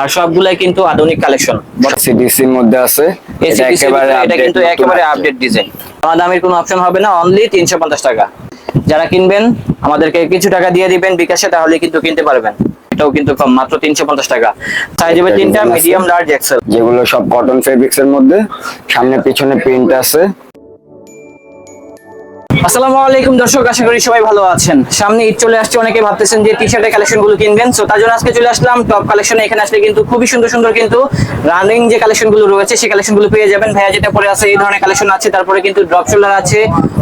আর সবগুলাই কিন্তু আধুনিক কালেকশন। সিডিসির মধ্যে আছে। এটা একেবারে এটা কিন্তু একেবারে আপডেট ডিজাইন আমার দামের কোনো অপশন হবে না অনলি তিনশো পঞ্চাশ টাকা। যারা কিনবেন আমাদেরকে কিছু টাকা দিয়ে দিবেন বিকাশে তাহলে কিন্তু কিনতে পারবেন। এটাও কিন্তু কম মাত্র তিনশো পঞ্চাশ টাকা। সাইজ হবে তিনটা মিডিয়াম লার্জ এক্সেল যেগুলো সব কটন ফেব্রিক্স এর মধ্যে সামনে পিছনে প্রিন্ট আছে। আসসালামু আলাইকুম দর্শক আশা করি সবাই ভালো আছেন। সামনে ঈদ চলে আসছে অনেকে ভাবতেছেন যে টি শার্টের কালেকশনগুলো কিনবেন। সো তার জন্য আজকে চলে আসলাম টপ কালেকশনে এখানে আসলে কিন্তু খুবই সুন্দর সুন্দর কিন্তু রানিং যে কালেকশনগুলো রয়েছে সেই কালেকশনগুলো পেয়ে যাবেন। ভাইয়া যেটা পরে আছে এই ধরনের কালেকশন আছে। তারপরে কিন্তু ড্রপ শোল্ডার আছে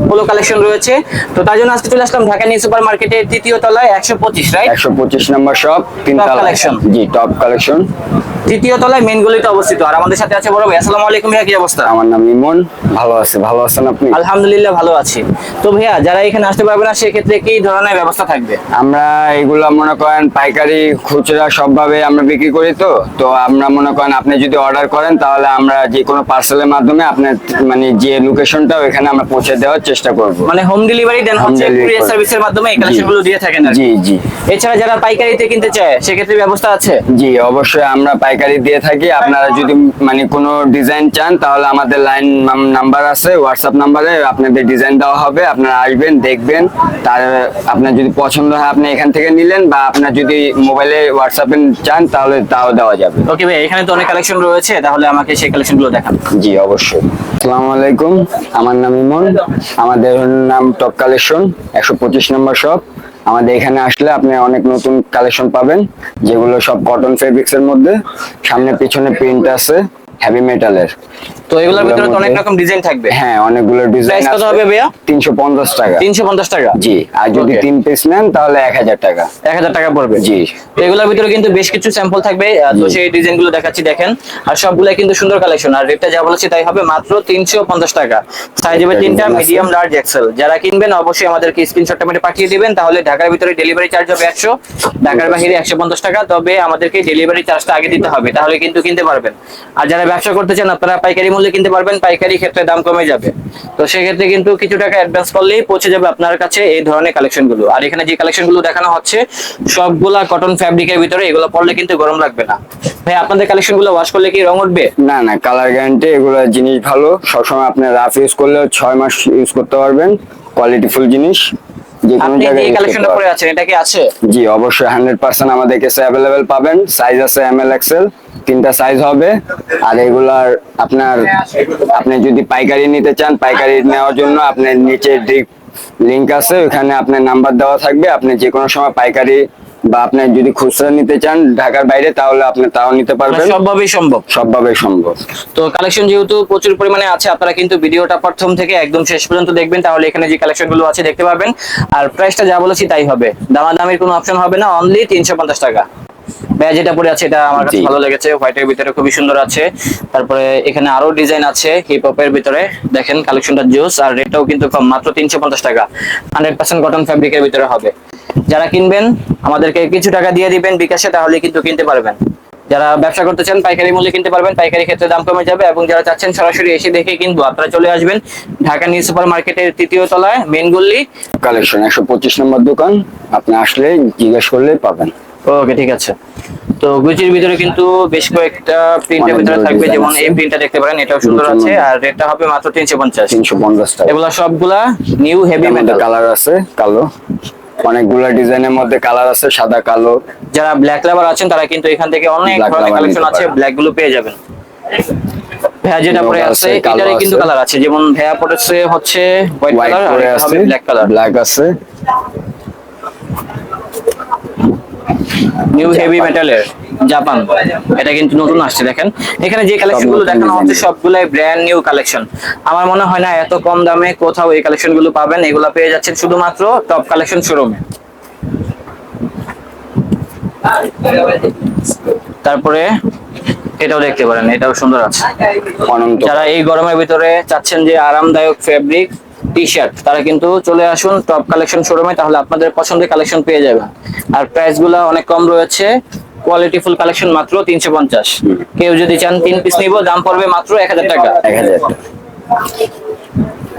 পোলো কালেকশন রয়েছে। তো তার জন্য আজকে চলে আসলাম ঢাকা নিউ সুপার মার্কেটের তৃতীয় তলায় একশো পঁচিশ রাইট একশো পঁচিশ নম্বর শপ Top জি টপ কালেকশন তৃতীয় তলায় মেন গলিতে অবস্থিত। আর আমাদের সাথে আছে বড় ভাই। আসসালামু আলাইকুম ভাইয়া কি অবস্থা? আমার নাম ইমন। ভালো আছে ভালো আছেন আপনি? আলহামদুলিল্লাহ ভালো আছি। তো ভাইয়া যারা এখানে আসতে পারবে না সেক্ষেত্রে কি ধরনের ব্যবস্থা থাকবে? আমরা এগুলো মনে করেন পাইকারি খুচরা সবভাবে আমরা বিক্রি করি তো। তো আমরা মনে করেন আপনি যদি অর্ডার করেন তাহলে আমরা যে কোনো পার্সেলের মাধ্যমে আপনার মানে যে লোকেশনটা ওখানে আমরা পৌঁছে দেওয়ার চেষ্টা করব। মানে হোম ডেলিভারি দেন হচ্ছে কুরিয়ার সার্ভিসের মাধ্যমে এই জি। কালেকশনগুলো দিয়ে থাকেন জি জি। এছাড়া যারা পাইকারিতে কিনতে চায় সেক্ষেত্রে ব্যবস্থা আছে? জি অবশ্যই আমরা পাইকারি দিয়ে থাকি। আপনারা যদি মানে কোনো ডিজাইন চান তাহলে আমাদের লাইন নাম্বার আছে হোয়াটসঅ্যাপ নাম্বারে আপনাদের ডিজাইন দেওয়া হবে। আপনারা আসবেন দেখবেন। তার আপনার যদি পছন্দ হয় আপনি এখান থেকে নিলেন বা আপনার যদি মোবাইলে হোয়াটসঅ্যাপে চান তাহলে তাও দেওয়া যাবে। ওকে ভাই এখানে তো অনেক কালেকশন রয়েছে তাহলে আমাকে সেই কালেকশনগুলো দেখান। জি অবশ্যই। আসসালামু আলাইকুম আমার নাম ইমন। আমাদের নাম টপ কালেকশন একশো পঁচিশ নম্বর শপ আমাদের এখানে আসলে আপনি অনেক নতুন কালেকশন পাবেন যেগুলো সব কটন ফেব্রিক্স এর মধ্যে। সামনে পিছনে প্রিন্ট আছে। হেভি মেটালের তো এগুলোর ভিতরে তো অনেক রকম ডিজাইন থাকবে। হ্যাঁ অনেকগুলো ডিজাইন কত হবে ভাইয়া? তিনশো পঞ্চাশ টাকা। তিনশো পঞ্চাশ টাকা? জি আর যদি তিন পিস নেন তাহলে এক হাজার টাকা। এক হাজার টাকা পড়বে। জি। তো এগুলোর ভিতরে কিন্তু বেশ কিছু স্যাম্পল থাকবে। তো সেই ডিজাইনগুলো দেখাচ্ছি দেখেন। আর সবগুলাই কিন্তু সুন্দর কালেকশন আর রেটটা যা বলেছি তাই হবে মাত্র তিনশো পঞ্চাশ টাকা। সাইজ হবে তিনটা মিডিয়াম লার্জ এক্সেল যারা কিনবেন অবশ্যই আমাদেরকে স্ক্রিনশটটা মেরে পাঠিয়ে দিবেন। তাহলে ঢাকার ভিতরে ডেলিভারি চার্জ হবে একশো ঢাকার বাইরে একশো পঞ্চাশ টাকা। তবে আমাদেরকে ডেলিভারি চার্জটা আগে দিতে হবে তাহলে কিন্তু কিনতে পারবেন। আর যারা ব্যবসা করতে চান আপনারা পাইকারি মূল্যে কিনতে পারবেন পাইকারি ক্ষেত্রে দাম কমে যাবে। তো সেক্ষেত্রে কিন্তু কিছু টাকা অ্যাডভান্স করলেই পৌঁছে যাবে আপনার কাছে এই ধরনের কালেকশনগুলো আর এখানে যে কালেকশনগুলো দেখানো হচ্ছে সবগুলা কটন ফ্যাব্রিকের ভিতরে এগুলো পরলে কিন্তু গরম লাগবে না। ভাই আপনাদের কালেকশনগুলো ওয়াশ করলে কি রং উঠবে? না না কালার গ্যারান্টি এগুলো জিনিস ভালো। সবসময় আপনি রাফ ইউজ করলে ছয় মাস ইউজ করতে পারবেন। কোয়ালিটি ফুল জিনিস। যে কোনো জায়গায় যে কালেকশনটা পরে আছেন? এটা কি আছে? জি অবশ্যই হান্ড্রেড পার্সেন্ট আমাদের কাছে অ্যাভেলেবেল পাবেন। সাইজ আছে এম এল এক্সেল তিনটা সাইজ হবে। আর এগুলার আপনার আপনি যদি পাইকারি নিতে চান পাইকারি নেওয়ার জন্য আপনার নিচে লিঙ্ক আছে ওখানে আপনার নাম্বার দেওয়া থাকবে। আপনি যে কোনো সময় পাইকারি বা আপনি যদি খুচরা নিতে চান ঢাকার বাইরে তাহলে আপনি তাও নিতে পারবেন। সবভাবেই সম্ভব। সবভাবেই সম্ভব। তো কালেকশন যেহেতু প্রচুর পরিমাণে আছে আপনারা কিন্তু ভিডিওটা প্রথম থেকে একদম শেষ পর্যন্ত দেখবেন। তাহলে এখানে যে কালেকশনগুলো আছে দেখতে পাবেন আর প্রাইসটা যা বলেছি তাই হবে। দামাদামির কোনো অপশন হবে না অনলি তিনশো পঞ্চাশ টাকা। ভাইয়া যেটা পরে আছে এটা আমার কাছে ভালো লেগেছে। হোয়াইটের ভিতরে খুবই সুন্দর আছে। তারপরে এখানে আরও ডিজাইন আছে হিপ হপের ভিতরে। দেখেন কালেকশনটা জোস আর রেটটাও কিন্তু কম মাত্র তিনশো পঞ্চাশ টাকা। হান্ড্রেড পার্সেন্ট কটন ফ্যাব্রিকের ভিতরে হবে। যারা কিনবেন আমাদেরকে কিছু টাকা দিয়ে দিবেন বিকাশে তাহলে কিন্তু কিনতে পারবেন। যারা ব্যবসা করতে চান পাইকারি মূল্যে কিনতে পারবেন। পাইকারি ক্ষেত্রে দাম কমে যাবে এবং যারা চাচ্ছেন সরাসরি এসে দেখে কিনবো। আপনারা চলে আসবেন ঢাকা নিউ সুপার মার্কেটের তৃতীয় তলায় মেন গল্লি কালেকশন একশো পঁচিশ নম্বর দোকান। আপনি আসলে জিজ্ঞেস করলেই পাবেন। ওকে ঠিক আছে। তো গুচির ভিতরে কিন্তু বেশ কয়েকটা প্রিন্টের ভিতরে থাকবে যেমন। এই প্রিন্টটা দেখতে পারেন এটাও সুন্দর আছে আর রেটটা হবে মাত্র তিনশো পঞ্চাশ। তিনশো পঞ্চাশ টাকা। এগুলা সবগুলা নিউ হেভি মেটাল কালার আছে কালো। অনেকগুলা ডিজাইনের মধ্যে কালার আছে সাদা কালো। যারা ব্ল্যাক লাভার আছেন তারা কিন্তু এখান থেকে অনেক ধরনের কালেকশন আছে ব্ল্যাকগুলো পেয়ে যাবেন। ভেয়া যেটা পরে আছে এটারই কিন্তু কালার আছে। যেমন ভেয়া পড়েছে হচ্ছে হোয়াইট কালার আর ব্ল্যাক কালার ব্ল্যাক আছে। নিউ হেভি মেটালের জাপান এটা কিন্তু নতুন আসছে দেখেন। এখানে যে কালেকশনগুলো দেখানো হচ্ছে। সবগুলাই ব্র্যান্ড নিউ কালেকশন আমার মনে হয় না এত কম দামে কোথাও এই কালেকশনগুলো পাবেন এগুলো পেয়ে যাচ্ছেন শুধুমাত্র টপ কালেকশন শোরুমে তারপরে এটাও দেখতে পারেন এটাও সুন্দর আছে। যারা এই গরমের ভিতরে চাচ্ছেন যে আরামদায়ক ফেব্রিক টি শার্ট তারা কিন্তু চলে আসুন টপ কালেকশন শোরুমে তাহলে আপনাদের পছন্দের কালেকশন পেয়ে যাবেন। আর প্রাইসগুলো অনেক কম রয়েছে কোয়ালিটিফুল কালেকশন মাত্র তিনশো পঞ্চাশ। কেউ যদি চান তিন পিস নিব দাম পড়বে মাত্র এক হাজার টাকা। এক হাজার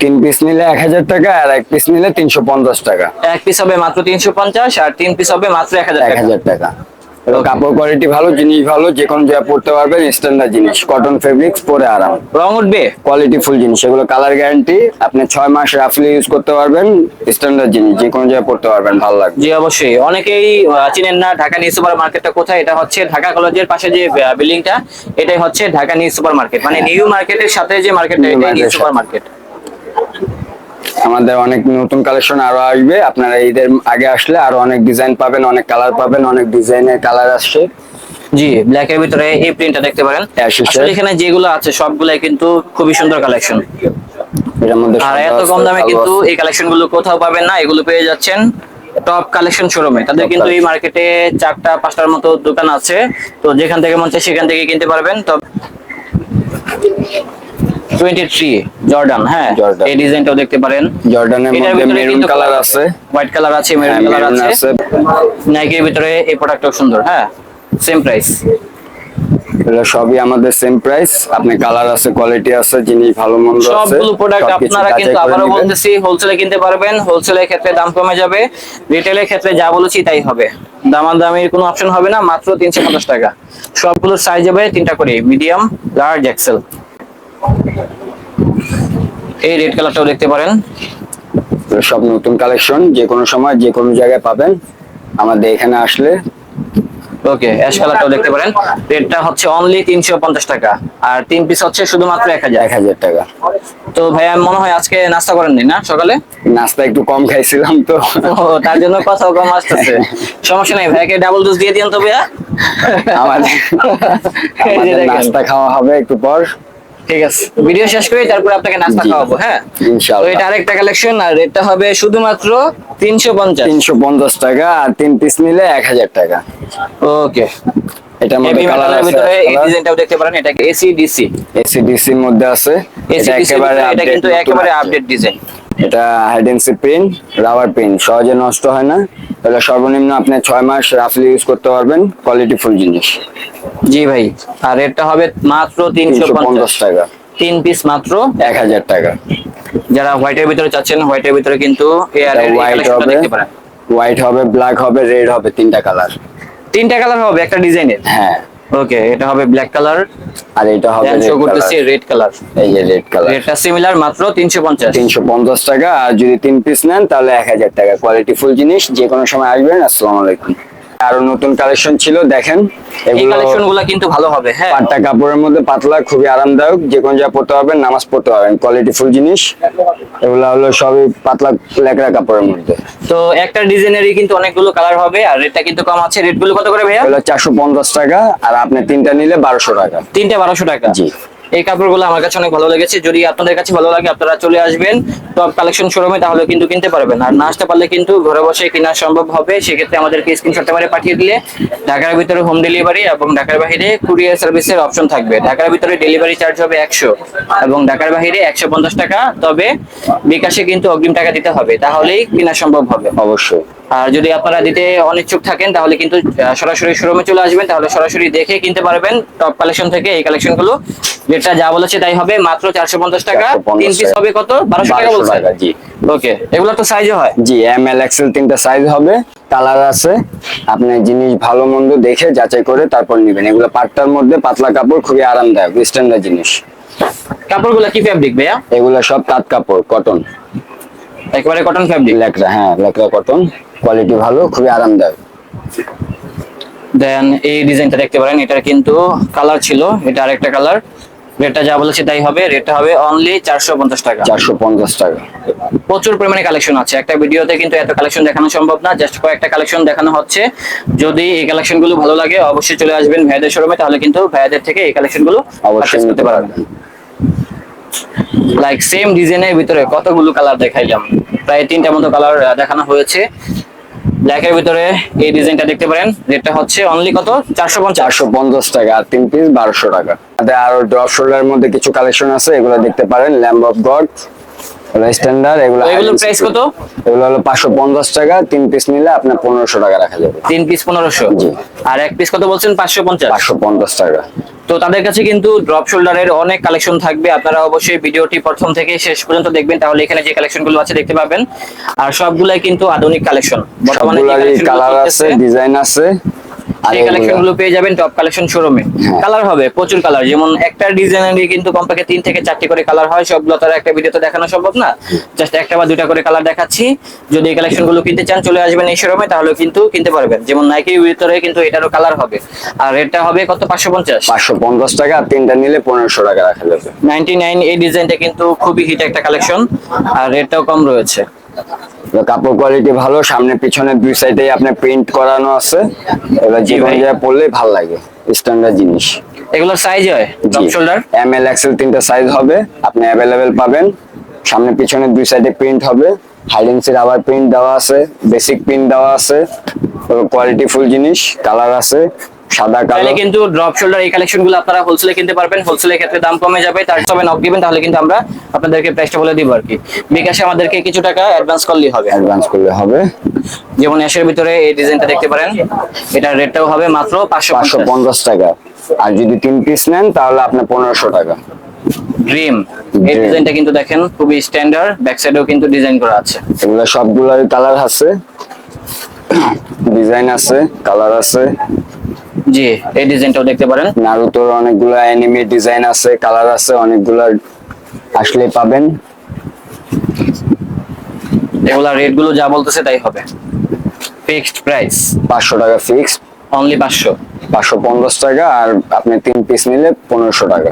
তিন পিস নিলে এক হাজার টাকা আর এক পিস নিলে তিনশো পঞ্চাশ টাকা। এক পিস হবে মাত্র তিনশো পঞ্চাশ আর তিন পিস হবে মাত্র এক হাজার এক টাকা। Okay. কাপড় কোয়ালিটি ভালো জিনিস ভালো যে কোনো জায়গায় পড়তে পারবেন স্ট্যান্ডার্ড জিনিস কটন ফেব্রিক্স পরে আরাম। রং উঠবে? কোয়ালিটি ফুল জিনিস এগুলো কালার গ্যারান্টি আপনি ছয় মাস রাফলি ইউজ করতে পারবেন স্ট্যান্ডার্ড জিনিস যে কোনো জায়গায় পড়তে পারবেন ভালো লাগবে। জি অবশ্যই। অনেকেই চিনেন না ঢাকা নিউ সুপার মার্কেটটা কোথায়? এটা হচ্ছে ঢাকা কলেজের পাশে যে বিল্ডিংটা এটাই হচ্ছে ঢাকা নিউ সুপার মার্কেট মানে নিউ মার্কেটের সাথে যে মার্কেটটা এটাই নিউ সুপার মার্কেট আমাদের অনেক নতুন কালেকশন আরও আসবে। আপনারা ঈদের আগে আসলে আরও অনেক ডিজাইন পাবেন অনেক কালার পাবেন অনেক ডিজাইনের কালার আসছে। জি ব্ল্যাক এর ভিতরে এই প্রিন্টটা দেখতে পারেন। Ashes-এর। আসলে এখানে যেগুলো আছে সবগুলাই কিন্তু খুবই সুন্দর কালেকশন মধ্যে আর এত কম দামে কিন্তু এই কালেকশনগুলো কোথাও পাবেন না এগুলো পেয়ে যাচ্ছেন টপ কালেকশন শোরুমে তাদের কিন্তু এই মার্কেটে চারটা পাঁচটার মতো দোকান আছে। তো যেখান থেকে মন চায় সেখান থেকে কিনতে পারবেন। তো জর্ডান হ্যাঁ? এই ডিজাইনটাও দেখতে পারেন। এটার এটার মধ্যে মেরুন কালার আছে। হোয়াইট কালার আছে মেরুন হ্যাঁ, কালার আছে। আছে। নাইকের ভিতরে এই প্রোডাক্টটাও সুন্দর হ্যাঁ? সেম প্রাইস এগুলো সবই আমাদের সেম প্রাইস আপনি কালার আছে কোয়ালিটি আছে জিনিস ভালো মন্দ আছে সবগুলো প্রোডাক্ট আপনারা কিন্তু করে বলতেছি হোলসেলে কিনতে পারবেন। হোলসেলের ক্ষেত্রে দাম কমে যাবে। রিটেলের ক্ষেত্রে যা বলেছি তাই হবে। দামাদামির কোনো অপশন হবে না মাত্র তিনশো পঞ্চাশ টাকা। সবগুলোর সাইজ হবে তিনটা করে মিডিয়াম লার্জ এক্সেল এই রেড কালারটাও দেখতে পারেন। সব নতুন কালেকশন যে কোনো সময় যে কোনো জায়গায় পাবেন। আমাদের এখানে আসলে ওকে অ্যাশ কালারটাও দেখতে পারেন। রেটটা হচ্ছে অনলি তিনশো পঞ্চাশ টাকা আর তিন পিস হচ্ছে শুধুমাত্র এক হাজার। এক হাজার টাকা। তো ভাইয়া মনে হয় আজকে নাস্তা করেননি না সকালে? নাস্তা একটু কম খাইছিলাম তো। তার জন্য কথা কম আসতেছে। সমস্যা নেই ভাইয়াকে ডাবল ডোজ দিয়ে দিন তো ভাইয়া। আমাদের। নাস্তা খাওয়া হবে একটু পর। ঠিক আছে। ভিডিও শেষ করে তারপর আপনাকে নাস্তা খাওয়াবো হ্যাঁ? ইনশাআল্লাহ। তো এটা আরেকটা কালেকশন আর এটা হবে শুধুমাত্র তিনশো পঞ্চাশ। তিনশো পঞ্চাশ টাকা আর তিন পিস নিলে এক হাজার টাকা। ওকে। এটা মধ্যে কালার আছে ভিতরে এই ডিজাইনটাও দেখতে পারেন এটা এসি ডিসি এসি এসিডিসির মধ্যে আছে। এটা ডিসি একেবারে এটা কিন্তু একেবারে আপডেট ডিজাইন এটা high density print rubber print সহজে নষ্ট হয় না। এটা সর্বনিম্ন আপনি ছয় মাস রাফলি ইউজ করতে পারবেন কোয়ালিটি ফুল জিনিস। জি ভাই আর রেটটা হবে মাত্র তিনশো পঞ্চাশ। টাকা। তিন পিস মাত্র? এক হাজার টাকা। যারা হোয়াইটের ভিতরে চাচ্ছেন হোয়াইটের ভিতরে কিন্তু হোয়াইট হবে হোয়াইট হবে ব্ল্যাক হবে রেড হবে তিনটা কালার তিনটা কালার হবে একটা ডিজাইনের হ্যাঁ। ওকে এটা হবে ব্ল্যাক কালার আর এটা হবে শো করতেছি রেড কালার এই যে রেড কালার এটা সিমিলার মাত্র তিনশো পঞ্চাশ। তিনশো পঞ্চাশ টাকা আর যদি তিন পিস নেন তাহলে এক হাজার টাকা। কোয়ালিটি ফুল জিনিস যে কোনো সময় আসবেন আসসালামু আলাইকুম। আরও নতুন কালেকশন ছিল দেখেন। এই কালেকশনগুলা কিন্তু ভালো হবে হ্যাঁ। পাট্টা কাপড়ের মধ্যে পাতলা খুবই আরামদায়ক যে কোনো জায়গায় পড়তে পারবেন নামাজ পড়তে পারবেন কোয়ালিটি ফুল জিনিস। এগুলো হলো সবই পাতলা লেকড়া কাপড়ের মধ্যে। তো একটা ডিজাইনেরই কিন্তু অনেকগুলো কালার হবে আর রেটটা কিন্তু কম আছে। রেটগুলো কত করে ভাইয়া? চারশো পঞ্চাশ টাকা আর আপনি তিনটা নিলে বারোশো টাকা। তিনটে বারোশো টাকা। জি। এই কাপড়গুলো আমার কাছে অনেক ভালো লেগেছে। যদি আপনাদের কাছে ভালো লাগে, আপনারা চলে আসবেন। টপ কালেকশন শোরুমে, তাহলে কিন্তু কিনতে পারবেন। আর না আসতে পারলে কিন্তু ঘরে বসে কেনা সম্ভব হবে। সেক্ষেত্রে আমাদেরকে স্ক্রিনশটটা মারে পাঠিয়ে দিলে ঢাকার ভিতরে হোম ডেলিভারি এবং ঢাকার বাইরে কুরিয়ার সার্ভিসের অপশন থাকবে। ঢাকার ভিতরে ডেলিভারি চার্জ হবে একশো এবং ঢাকার বাইরে একশো পঞ্চাশ টাকা। তবে বিকাশে কিন্তু অগ্রিম টাকা দিতে হবে। তাহলেই কেনা সম্ভব হবে। অবশ্যই। আর যদি আপনারা দিতে অনিচ্ছুক থাকেন তাহলে কিন্তু সরাসরি শোরুমে চলে আসবেন। তাহলে সরাসরি দেখে কিনতে পারবেন টপ কালেকশন থেকে এই কালেকশনগুলো। যেটা যা বলেছে তাই হবে মাত্র চারশো পঞ্চাশ টাকা। তিন পিস হবে কত? বারোশো টাকা বলছে? জি। ওকে এগুলো তো সাইজও হয়। জি এম এল এক্সেল তিনটা সাইজ হবে কালার আছে। আপনি জিনিস ভালো মন্দ দেখে যাচাই করে তারপর নেবেন। এগুলো পাটটার মধ্যে পাতলা কাপড় খুবই আরামদায়ক স্ট্যান্ডার্ড জিনিস। কাপড়গুলো কি ফ্যাব্রিক ভাইয়া? এগুলো সব তাঁত কাপড় কটন একেবারে কটন ফ্যাব্রিক লেকড়া হ্যাঁ লেকড়া কটন কোয়ালিটি ভালো খুবই আরামদায়ক। দেন এই ডিজাইনটা দেখতে পারেন এটার কিন্তু কালার ছিল এটা আরেকটা কালার রেটটা যা বলেছে তাই হবে রেটটা হবে অনলি চারশো পঞ্চাশ টাকা। চারশো পঞ্চাশ টাকা। প্রচুর পরিমাণে কালেকশন আছে একটা ভিডিওতে কিন্তু এত কালেকশন দেখানো সম্ভব না জাস্ট কয়েকটা কালেকশন দেখানো হচ্ছে। যদি এই কালেকশনগুলো ভালো লাগে অবশ্যই চলে আসবেন ভাইয়াদের শোরুমে তাহলে কিন্তু ভাইয়াদের থেকে এই কালেকশনগুলো অবশ্যই নিতে পারবেন। লাইক সেম ডিজাইনের ভিতরে কতগুলো কালার দেখাইলাম। প্রায় তিনটা মতো কালার দেখানো হয়েছে। ব্ল্যাকের ভিতরে এই ডিজাইনটা দেখতে পারেন, যেটা হচ্ছে অনলি কত? চারশো চারশো পঞ্চাশ টাকা, আর তিন পিস বারোশো টাকা। আরও ড্রপ শোল্ডার মধ্যে কিছু কালেকশন আছে, এগুলো দেখতে পারেন ল্যাম্ব অফ গড স্ট্যান্ডার্ড এগুলো এগুলোর high-end কত? এগুলো হলো পাঁচশো পঞ্চাশ টাকা তিন পিস নিলে আপনার পনেরোশো টাকা রাখা যাবে। তিন পিস পনেরোশো। জি। আর এক পিস কত বলছেন? পাঁচশো পঞ্চাশ। পাঁচশো পঞ্চাশ টাকা। তো তাদের কাছে কিন্তু ড্রপ শোল্ডারের অনেক কালেকশন থাকবে। আপনারা অবশ্যই ভিডিওটি প্রথম থেকে শেষ পর্যন্ত দেখবেন। তাহলে এখানে যে কালেকশনগুলো আছে দেখতে পাবেন। আর সবগুলাই কিন্তু আধুনিক কালেকশন বর্তমানে কালার আছে ডিজাইন আছে। এই কালেকশনগুলো পেয়ে যাবেন টপ কালেকশন শোরুমে। কালার হবে প্রচুর কালার যেমন একটা ডিজাইনেরই কিন্তু কমপক্ষে তিন থেকে চারটি করে কালার হয় সবগুলো তো আর একটা ভিডিওতে দেখানো সম্ভব না। জাস্ট একটা বা দুটা করে কালার দেখাচ্ছি। যদি এই কালেকশনগুলো কিনতে চান চলে আসবেন এই শোরুমে তাহলে কিন্তু কিনতে পারবেন। যেমন নাইকির ভিতরে কিন্তু এটারও কালার হবে। আর এটা হবে কত? পাঁচশো পঞ্চাশ। পাঁচশো পঞ্চাশ টাকা আর তিনটা নিলে পনেরোশো টাকা রাখা যাবে। নাইনটি নাইন এই ডিজাইনটা কিন্তু খুবই হিট একটা কালেকশন আর রেটটাও কম রয়েছে। কাপড় কোয়ালিটি ভালো সামনে পিছনে দুই সাইডে আপনার প্রিন্ট করানো আছে। এবার যে জি কোনো ভাই। জায়গায় পরলেই ভালো লাগে স্ট্যান্ডার্ড জিনিস। এগুলোর সাইজ হয়? Top shoulder M L XL তিনটা সাইজ হবে আপনি অ্যাভেলেবেল পাবেন। সামনে পিছনে দুই সাইডে প্রিন্ট হবে। হাইডেন্সির আবার প্রিন্ট দেওয়া আছে বেসিক প্রিন্ট দেওয়া আছে। কোয়ালিটি ফুল জিনিস কালার আছে। সাদা তাহলে কিন্তু ড্রপ শোল্ডার এই কালেকশনগুলো আপনারা হোলসেলে কিনতে পারবেন। হোলসেলের ক্ষেত্রে দাম কমে যাবে তার সবাই নক দিবেন তাহলে কিন্তু আমরা আপনাদেরকে প্রাইসটা বলে দিব আর কি। বিকাশে আমাদেরকে কিছু টাকা অ্যাডভান্স করলেই হবে। অ্যাডভান্স করলে হবে। যেমন অ্যাশের ভিতরে এই ডিজাইনটা দেখতে পারেন এটার রেটটাও হবে মাত্র পাঁচশো পাঁচশো পঞ্চাশ টাকা। আর যদি তিন পিস নেন তাহলে আপনার পনেরোশো টাকা। ড্রিম এই ডিজাইনটা কিন্তু দেখেন খুবই স্ট্যান্ডার্ড ব্যাক সাইডেও কিন্তু ডিজাইন করা আছে। এগুলো সবগুলোর কালার আছে। ডিজাইন আছে কালার আছে। জি এই ডিজাইনটাও দেখতে পারেন। নারুতোর অনেকগুলো অ্যানিমে ডিজাইন আছে কালার আছে অনেকগুলো আসলে পাবেন। এগুলা রেটগুলো যা বলতেছে তাই হবে। ফিক্সড প্রাইস পাঁচশো টাকা ফিক্স অনলি পাঁচশো। পাঁচশো পঞ্চাশ টাকা আর আপনি তিন পিস নিলে পনেরোশো টাকা।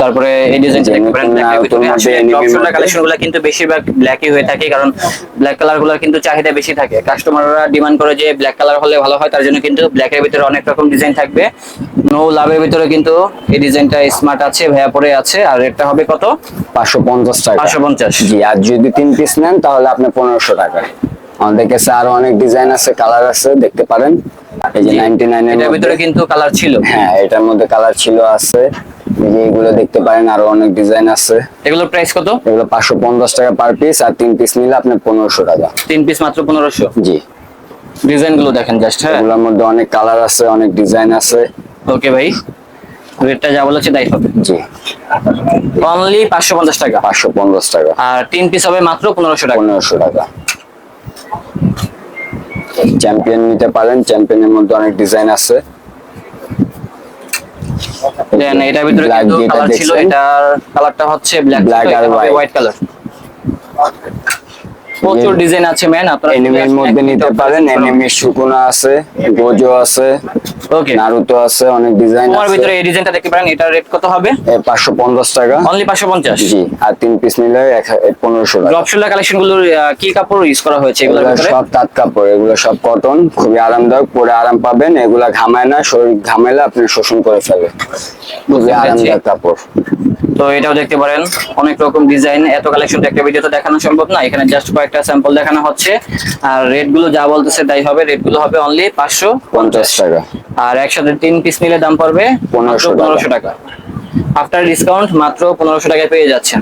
তারপরে এই দেখতে পারেন কিন্তু বেশিরভাগ ব্ল্যাকই হয়ে থাকে কারণ ব্ল্যাক কালারগুলোর কিন্তু চাহিদা বেশি থাকে। কাস্টমাররা ডিমান্ড করে যে ব্ল্যাক কালার হলে ভালো হয় তার জন্য কিন্তু ব্ল্যাকের ভিতরে অনেক রকম ডিজাইন থাকবে। নো লাভের ভিতরে কিন্তু এই ডিজাইনটা স্মার্ট আছে ভাইয়া পরে আছে আর হবে কত? পাঁচশো পঞ্চাশ টাকা। পাঁচশো পঞ্চাশ। জি আর যদি তিন পিস নেন তাহলে আপনি পনেরোশো টাকা। আমাদের কাছে আরও অনেক ডিজাইন আছে কালার আছে দেখতে পারেন। এই যে নাইনটি নাইনের এটার ভিতরে কিন্তু কালার ছিল। হ্যাঁ এটার মধ্যে কালার ছিল আছে। যে এগুলো দেখতে পারেন আরও অনেক ডিজাইন আছে। এগুলোর প্রাইস কত? এগুলো পাঁচশো পঞ্চাশ টাকা পার পিস আর তিন পিস নিলে আপনি পনেরোশো টাকা। তিন পিস মাত্র পনেরোশো? জি। ডিজাইনগুলো দেখেন জাস্ট হ্যাঁ? এগুলোর মধ্যে অনেক কালার আছে অনেক ডিজাইন আছে। ওকে ভাই। রেটটা যা বলেছে তাই হবে। জি। অনলি পাঁচশো পঞ্চাশ টাকা। পাঁচশো পঞ্চাশ টাকা। আর তিন পিস হবে মাত্র পনেরোশো টাকা। পনেরোশো টাকা। চ্যাম্পিয়ন নিতে পারেন চ্যাম্পিয়নের মধ্যে অনেক ডিজাইন আছে। এটার ভিতরে কিন্তু কালার ছিল এটার কালারটা হচ্ছে ব্ল্যাক ব্ল্যাক আর হোয়াইট কালার প্রচুর ডিজাইন আছে ম্যান আপনারা এনিমের মধ্যে নিতে পারেন এনিমির শুকুনা আছে গোজো আছে ওকে নারুতো আছে অনেক ডিজাইন আছে। ভিতরে এই ডিজাইনটা দেখতে পারেন এটার রেট কত হবে? পাঁচশো পঞ্চাশ টাকা। অনলি পাঁচশো পঞ্চাশ? জি আর তিন পিস নিলে পনেরোশো টাকা। ড্রপ শোল্ডার কালেকশন আহ, কি কাপড় ইউজ করা হয়েছে এগুলোর এগুলো ভিতরে? সব তাঁত কাপড় এগুলো সব কটন খুবই আরামদায়ক পরে আরাম পাবেন এগুলা ঘামায় না শরীর ঘামাইলে আপনি শোষণ করে ফেলে খুবই। আরামদায়ক কাপড়। তো এটাও দেখতে পারেন অনেক রকম ডিজাইন এত কালেকশন একটা ভিডিওতে দেখানো সম্ভব না এখানে জাস্ট কয়েকটা স্যাম্পল দেখানো হচ্ছে। আর রেটগুলো যা বলতেছে তাই হবে রেটগুলো হবে অনলি পাঁচশো পঞ্চাশ। টাকা। আর একসাথে তিন পিস নিলে দাম পড়বে 1500 টাকা। পনেরোশো টাকা। আফটার ডিসকাউন্ট মাত্র পনেরোশো টাকায় পেয়ে যাচ্ছেন।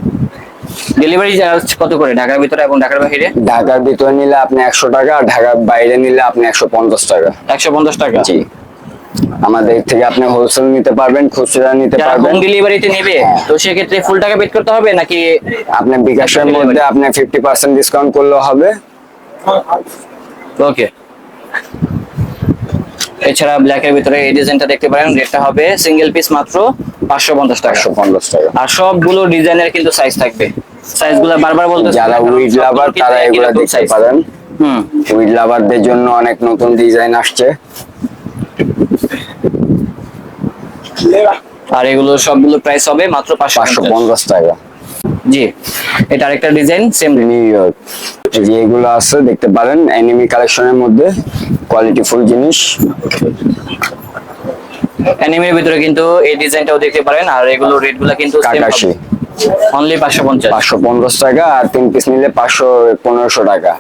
ডেলিভারি চার্জ কত করে ঢাকার ভিতরে এবং ঢাকার বাইরে? ঢাকার ভিতরে নিলে আপনি একশো টাকা আর ঢাকার বাইরে নিলে আপনি একশো পঞ্চাশ টাকা। একশো পঞ্চাশ টাকা। জি। আমাদের থেকে আপনি হোলসেল নিতে পারবেন খুচরা নিতে পারবেন। হোম ডেলিভারিতে নেবে তো সেক্ষেত্রে ফুল টাকা পেড করতে হবে নাকি আপনি বিকাশের মধ্যে আপনি ফিফটি পার্সেন্ট ডিসকাউন্ট করলেও হবে। ওকে এছাড়া ব্ল্যাক এর ভিতরে এই ডিজাইনটা দেখতে পারেন রেটটা হবে সিঙ্গেল পিস মাত্র পাঁচশো পঞ্চাশ টাকা। একশো পঞ্চাশ টাকা। আর সবগুলো ডিজাইনের কিন্তু সাইজ থাকবে। সাইজগুলো বারবার বলতে যারা উইড লাভার তারা এগুলো দেখতে পারেন। হুম। উইড লাভারদের জন্য অনেক নতুন ডিজাইন আসছে। আর এগুলো সবগুলো প্রাইস হবে মাত্র পাঁচশো পঞ্চাশ। টাকা। জি এটা আরেকটা ডিজাইন সেম নিউ ইয়র্ক যে এগুলো আছে দেখতে পারেন এনিমি কালেকশনের মধ্যে কোয়ালিটি ফুল জিনিস। অ্যানিমের ভিতরে কিন্তু এই ডিজাইনটাও দেখতে পারেন আর এগুলো রেটগুলো কিন্তু কাকাশি। অনলি পাঁচশো পঞ্চাশ। পাঁচশো পঞ্চাশ টাকা আর তিন পিস নিলে পাঁচশো পনেরোশো টাকা।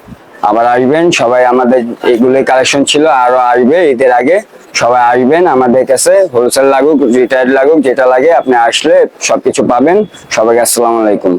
আবার আসবেন সবাই আমাদের এগুলোই কালেকশন ছিল আরও আসবে ঈদের আগে। সবাই আসবেন আমাদের কাছে হোলসেল লাগুক রিটায়ার্ড লাগুক, যেটা লাগে আপনি আসলে সবকিছু পাবেন। সবাইকে আসসালামু আলাইকুম।